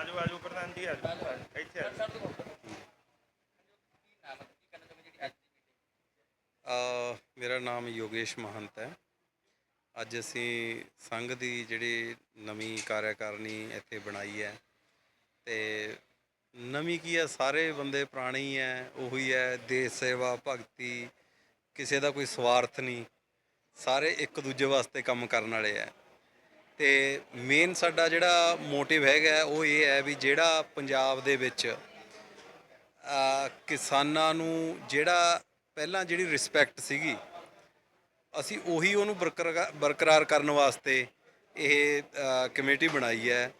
ਆਜੋ ਆਜੋ ਪ੍ਰਧਾਨ ਜੀ ਆਜੋ। ਇੱਥੇ ਆਜੋ। ਅ, ਮੇਰਾ ਨਾਮ ਯੋਗੇਸ਼ ਮਹੰਤ ਹੈ। ਅੱਜ ਅਸੀਂ ਸੰਘ ਦੀ ਜਿਹੜੀ ਨਵੀਂ ਕਾਰਿਆਕਾਰਨੀ ਇੱਥੇ ਬਣਾਈ ਹੈ ਤੇ ਨਵੀਂ ਕੀ ਹੈ ਸਾਰੇ ਬੰਦੇ ਪੁਰਾਣੇ ਹੀ ਹੈ ਉਹੀ ਹੈ ਦੇਸ਼ ਸੇਵਾ ਭਗਤੀ ਕਿਸੇ ਦਾ ਕੋਈ ਸਵਾਰਥ ਨਹੀਂ। ਸਾਰੇ ਇੱਕ ਦੂਜੇ ਵਾਸਤੇ ਕੰਮ ਕਰਨ ਵਾਲੇ ਹੈ। ਤੇ ਮੇਨ ਸਾਡਾ ਜਿਹੜਾ ਮੋਟਿਵ ਹੈਗਾ ਉਹ ਇਹ ਹੈ ਵੀ ਜਿਹੜਾ ਪੰਜਾਬ ਦੇ ਵਿੱਚ ਕਿਸਾਨਾਂ ਨੂੰ ਜਿਹੜਾ ਪਹਿਲਾਂ ਜਿਹੜੀ ਰਿਸਪੈਕਟ ਸੀਗੀ, ਅਸੀਂ ਉਹੀ ਉਹਨੂੰ ਬਰਕਰਾਰ ਬਰਕਰਾਰ ਕਰਨ ਵਾਸਤੇ ਇਹ ਕਮੇਟੀ ਬਣਾਈ ਹੈ।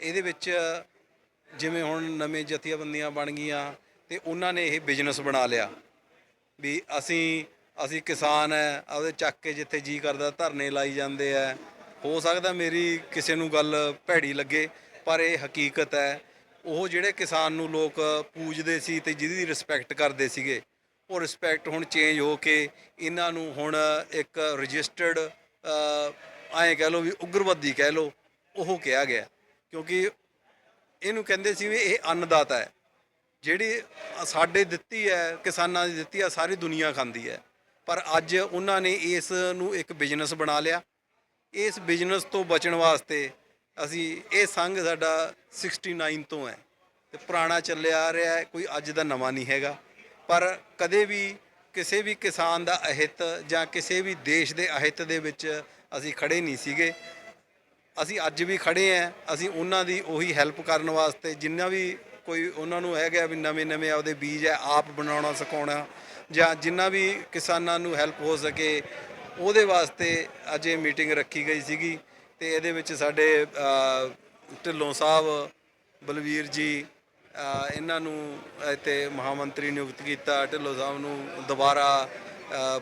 ਇਹਦੇ ਵਿੱਚ ਜਿਵੇਂ ਹੁਣ ਨਵੇਂ ਜਥੇਬੰਦੀਆਂ ਬਣ ਗਈਆਂ ਤੇ ਉਹਨਾਂ ਨੇ ਇਹ ਬਿਜ਼ਨਸ ਬਣਾ ਲਿਆ ਵੀ ਅਸੀਂ ਅਸੀਂ ਕਿਸਾਨ ਹੈ, ਆਪਦੇ ਚੱਕ ਕੇ ਜਿੱਥੇ ਜੀ ਕਰਦਾ ਧਰਨੇ ਲਾਈ ਜਾਂਦੇ ਆ ਹੋ ਸਕਦਾ ਮੇਰੀ ਕਿਸੇ ਨੂੰ ਗੱਲ ਭੈੜੀ ਲੱਗੇ, ਪਰ ਇਹ ਹਕੀਕਤ ਹੈ। ਉਹ ਜਿਹੜੇ ਕਿਸਾਨ ਨੂੰ ਲੋਕ ਪੂਜਦੇ ਸੀ ਤੇ ਜਿਹਦੀ ਰਿਸਪੈਕਟ ਕਰਦੇ ਸੀਗੇ, ਉਹ ਰਿਸਪੈਕਟ ਹੁਣ ਚੇਂਜ ਹੋ ਕੇ ਇਹਨਾਂ ਨੂੰ ਹੁਣ ਇੱਕ ਰਜਿਸਟਰਡ ਐਂ ਕਹਿ ਲਓ ਵੀ ਉਗਰਵਾਦੀ ਕਹਿ ਲਓ, ਉਹ ਕਿਹਾ ਗਿਆ। ਕਿਉਂਕਿ ਇਹਨੂੰ ਕਹਿੰਦੇ ਸੀ ਵੀ ਇਹ ਅੰਨਦਾਤਾ ਹੈ। ਜਿਹੜੀ ਸਾਡੇ ਦਿੱਤੀ ਹੈ, ਕਿਸਾਨਾਂ ਦੀ ਦਿੱਤੀ ਆ ਸਾਰੀ ਦੁਨੀਆ ਖਾਂਦੀ ਹੈ। ਪਰ ਅੱਜ ਉਹਨਾਂ ਨੇ ਇਸ ਨੂੰ ਇੱਕ ਬਿਜ਼ਨਸ ਬਣਾ ਲਿਆ। ਇਸ ਬਿਜ਼ਨਸ ਤੋਂ ਬਚਣ ਵਾਸਤੇ ਅਸੀਂ ਇਹ ਸੰਘ ਸਾਡਾ 69 ਤੋਂ ਹੈ ਤੇ ਪੁਰਾਣਾ ਚੱਲਿਆ ਆ ਰਿਹਾ ਹੈ, ਕੋਈ ਅੱਜ ਦਾ ਨਵਾਂ ਨਹੀਂ ਹੈਗਾ। ਪਰ ਕਦੇ ਵੀ ਕਿਸੇ ਵੀ ਕਿਸਾਨ ਦਾ ਅਹਿਤ ਜਾਂ ਕਿਸੇ ਵੀ ਦੇਸ਼ ਦੇ ਅਹਿਤ ਦੇ ਵਿੱਚ ਅਸੀਂ ਖੜੇ ਨਹੀਂ ਸੀਗੇ। ਅਸੀਂ ਅੱਜ ਵੀ ਖੜੇ ਆਂ ਅਸੀਂ ਉਹਨਾਂ ਦੀ ਉਹੀ ਹੈਲਪ ਕਰਨ ਵਾਸਤੇ ਜਿੰਨਾ ਵੀ ਕੋਈ ਉਹਨਾਂ ਨੂੰ ਹੈਗਾ ਵੀ ਨਵੇਂ ਨਵੇਂ ਆਪਦੇ ਬੀਜ ਹੈ, ਆਪ ਬਣਾਉਣਾ, ਸਿਖਾਉਣਾ ਜਾਂ ਜਿੰਨਾ ਵੀ ਕਿਸਾਨਾਂ ਨੂੰ ਹੈਲਪ ਹੋ ਸਕੇ ਉਹਦੇ ਵਾਸਤੇ ਅੱਜ ਇਹ ਮੀਟਿੰਗ ਰੱਖੀ ਗਈ ਸੀਗੀ ਤੇ ਇਹਦੇ ਵਿੱਚ ਸਾਡੇ ਢਿੱਲੋਂ ਸਾਹਿਬ, ਬਲਵੀਰ ਜੀ ਇਹਨਾਂ ਨੂੰ ਇੱਥੇ ਮਹਾਮੰਤਰੀ ਨਿਯੁਕਤ ਕੀਤਾ, ਢਿੱਲੋਂ ਸਾਹਿਬ ਨੂੰ ਦੁਬਾਰਾ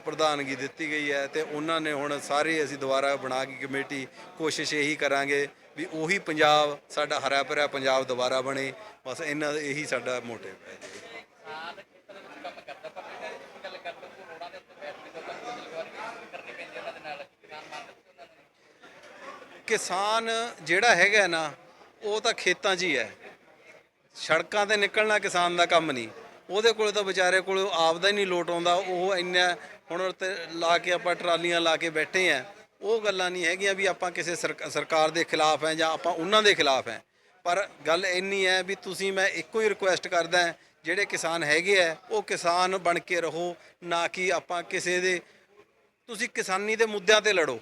ਪ੍ਰਧਾਨਗੀ ਦਿੱਤੀ ਗਈ ਹੈ ਤੇ ਉਹਨਾਂ ਨੇ ਹੁਣ ਸਾਰੇ ਅਸੀਂ ਦੁਬਾਰਾ ਬਣਾ ਕੇ ਕਮੇਟੀ ਕੋਸ਼ਿਸ਼ ਇਹੀ ਕਰਾਂਗੇ ਵੀ ਉਹੀ ਪੰਜਾਬ, ਸਾਡਾ ਹਰਾ ਭਰਿਆ ਪੰਜਾਬ ਦੁਬਾਰਾ ਬਣੇ, ਬਸ ਇਹਨਾਂ ਇਹੀ ਸਾਡਾ ਮੋਟਿਵ ਹੈ। ਕਿਸਾਨ ਜਿਹੜਾ ਹੈਗਾ ਨਾ, ਉਹ ਤਾਂ ਖੇਤਾਂ 'ਚ ਹੀ ਹੈ। ਸੜਕਾਂ ਤੇ ਨਿਕਲਣਾ ਕਿਸਾਨ ਦਾ ਕੰਮ ਨਹੀਂ। ਉਹਦੇ ਕੋਲ ਤਾਂ ਵਿਚਾਰੇ ਕੋਲ ਆਪਦਾ ਹੀ ਨਹੀਂ ਲੋਟ ਆਉਂਦਾ। ਉਹ ਇੰਨਾ ਹੁਣ ਤੇ ਲਾ ਕੇ ਆਪਾਂ ਟਰਾਲੀਆਂ ਲਾ ਕੇ ਬੈਠੇ ਆ। ਉਹ ਗੱਲਾਂ ਨਹੀਂ ਹੈਗੀਆਂ ਵੀ ਆਪਾਂ ਕਿਸੇ ਸਰਕਾਰ ਦੇ ਖਿਲਾਫ ਹੈ ਜਾਂ ਆਪਾਂ ਉਹਨਾਂ ਦੇ ਖਿਲਾਫ ਹੈ। ਪਰ ਗੱਲ ਇੰਨੀ ਹੈ ਵੀ ਤੁਸੀਂ ਮੈਂ ਇੱਕੋ ਹੀ ਰਿਕੁਐਸਟ ਕਰਦਾ ਜਿਹੜੇ ਕਿਸਾਨ ਹੈਗੇ ਆ, ਉਹ ਕਿਸਾਨ ਬਣ ਕੇ ਰਹੋ। ਨਾ ਕਿ ਆਪਾਂ ਕਿਸੇ ਦੇ, ਤੁਸੀਂ ਕਿਸਾਨੀ ਦੇ ਮੁੱਦਿਆਂ ਤੇ ਲੜੋ।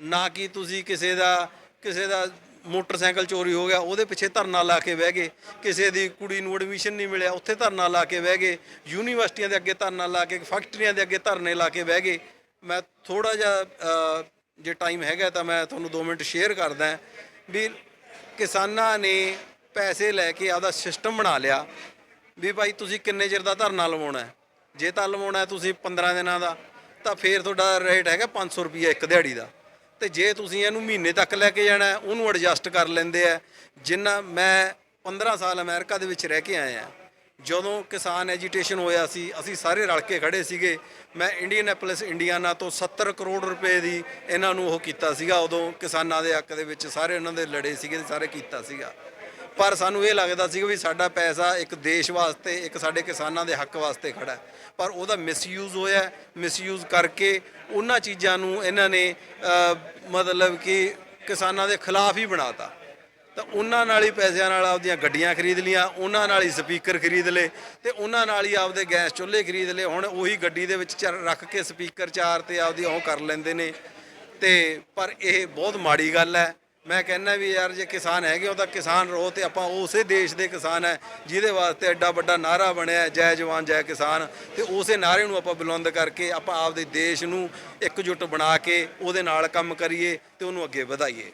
ਨਾ ਕਿ ਤੁਸੀਂ ਕਿਸੇ ਦਾ ਕਿਸੇ ਦਾ ਮੋਟਰਸਾਈਕਲ ਚੋਰੀ ਹੋ ਗਿਆ, ਉਹਦੇ ਪਿੱਛੇ ਧਰਨਾ ਲਾ ਕੇ ਬਹਿ ਗਏ। ਕਿਸੇ ਦੀ ਕੁੜੀ ਨੂੰ ਐਡਮਿਸ਼ਨ ਨਹੀਂ ਮਿਲਿਆ, ਉੱਥੇ ਧਰਨਾ ਲਾ ਕੇ ਬਹਿ ਗਏ। ਯੂਨੀਵਰਸਿਟੀਆਂ ਦੇ ਅੱਗੇ ਧਰਨਾ ਲਾ ਕੇ, ਫੈਕਟਰੀਆਂ ਦੇ ਅੱਗੇ ਧਰਨੇ ਲਾ ਕੇ ਬਹਿ ਗਏ। ਮੈਂ ਥੋੜਾ ਜਿਹਾ ਜੇ ਟਾਈਮ ਹੈਗਾ ਤਾਂ ਮੈਂ ਤੁਹਾਨੂੰ 2 ਮਿੰਟ ਸ਼ੇਅਰ ਕਰਦਾ ਵੀ ਕਿਸਾਨਾਂ ਨੇ ਪੈਸੇ ਲੈ ਕੇ ਆਪਦਾ ਸਿਸਟਮ ਬਣਾ ਲਿਆ ਵੀ ਭਾਈ ਤੁਸੀਂ ਕਿੰਨੇ ਚਿਰ ਦਾ ਧਰਨਾ ਲਵਾਉਣਾ ਜੇ ਤਾਂ ਲਵਾਉਣਾ ਤੁਸੀਂ 15 ਦਿਨਾਂ ਦਾ, ਤਾਂ ਫੇਰ ਤੁਹਾਡਾ ਰੇਟ ਹੈਗਾ 500 ਰੁਪਏ ਇੱਕ ਦਿਹਾੜੀ ਦਾ। ਤੇ ਜੇ ਤੁਸੀਂ ਇਹਨੂੰ ਮਹੀਨੇ ਤੱਕ ਲੈ ਕੇ ਜਾਣਾ, ਉਹਨੂੰ ਐਡਜਸਟ ਕਰ ਲੈਂਦੇ ਆ। ਜਿੰਨਾ ਮੈਂ 15 ਸਾਲ ਅਮਰੀਕਾ ਦੇ ਵਿੱਚ ਰਹਿ ਕੇ ਆਇਆ ਜਦੋਂ ਕਿਸਾਨ ਐਜੀਟੇਸ਼ਨ ਹੋਇਆ ਸੀ, ਅਸੀਂ ਸਾਰੇ ਰਲ ਕੇ ਖੜੇ ਸੀਗੇ। ਮੈਂ ਇੰਡੀਅਨ ਐਪਲਸ ਇੰਡੀਆਨਾ ਤੋਂ 70 ਕਰੋੜ ਰੁਪਏ ਦੀ ਇਹਨਾਂ ਨੂੰ ਉਹ ਕੀਤਾ ਸੀਗਾ। ਉਦੋਂ ਕਿਸਾਨਾਂ ਦੇ ਹੱਕ ਦੇ ਵਿੱਚ ਸਾਰੇ ਉਹਨਾਂ ਦੇ ਲੜੇ ਸੀਗੇ, ਸਾਰੇ ਕੀਤਾ ਸੀਗਾ। ਪਰ ਸਾਨੂੰ ਇਹ ਲੱਗਦਾ ਸੀ ਵੀ ਸਾਡਾ ਪੈਸਾ ਇੱਕ ਦੇਸ਼ ਵਾਸਤੇ, ਇੱਕ ਸਾਡੇ ਕਿਸਾਨਾਂ ਦੇ ਹੱਕ ਵਾਸਤੇ ਖੜਾ ਪਰ ਉਹਦਾ ਮਿਸਯੂਜ਼ ਹੋਇਆ ਮਿਸਯੂਜ਼ ਕਰਕੇ ਉਹਨਾਂ ਚੀਜ਼ਾਂ ਨੂੰ ਇਹਨਾਂ ਨੇ ਮਤਲਬ ਕਿ ਕਿਸਾਨਾਂ ਦੇ ਖਿਲਾਫ ਹੀ ਬਣਾਤਾ। ਤਾਂ ਉਹਨਾਂ ਨਾਲ ਹੀ ਪੈਸਿਆਂ ਨਾਲ ਆਪਦੀਆਂ ਗੱਡੀਆਂ ਖਰੀਦ ਲੀਆਂ ਉਹਨਾਂ ਨਾਲ ਹੀ ਸਪੀਕਰ ਖਰੀਦ ਲਏ ਤੇ ਉਹਨਾਂ ਨਾਲ ਹੀ ਆਪਦੇ ਗੈਸ ਚੁੱਲ੍ਹੇ ਖਰੀਦ ਲਏ। ਹੁਣ ਉਹੀ ਗੱਡੀ ਦੇ ਵਿੱਚ ਚਰ- ਰੱਖ ਕੇ ਸਪੀਕਰ ਚਾਰ ਤੇ ਆਪਦੀ ਉਹ ਕਰ ਲੈਂਦੇ ਨੇ। ਤੇ ਪਰ ਇਹ ਬਹੁਤ ਮਾੜੀ ਗੱਲ ਹੈ। ਮੈਂ ਕਹਿੰਦਾ ਵੀ ਯਾਰ ਜੇ ਕਿਸਾਨ ਹੈਗੇ ਉਹ ਤਾਂ ਕਿਸਾਨ ਰਹੋ ਤੇ ਆਪਾਂ ਉਸੇ ਦੇਸ਼ ਦੇ ਕਿਸਾਨ ਹੈ, ਜਿਹਦੇ ਵਾਸਤੇ ਐਡਾ ਵੱਡਾ ਨਾਰਾ ਬਣਿਆ ਜੈ ਜਵਾਨ, ਜੈ ਕਿਸਾਨ। ਤੇ ਉਸੇ ਨਾਰੇ ਨੂੰ ਆਪਾਂ ਬੁਲੰਦ ਕਰਕੇ ਆਪਾਂ ਆਪਦੇ ਦੇਸ਼ ਨੂੰ ਇਕਜੁੱਟ ਬਣਾ ਕੇ ਉਹਦੇ ਨਾਲ ਕੰਮ ਕਰੀਏ ਤੇ ਉਹਨੂੰ ਅੱਗੇ ਵਧਾਈਏ।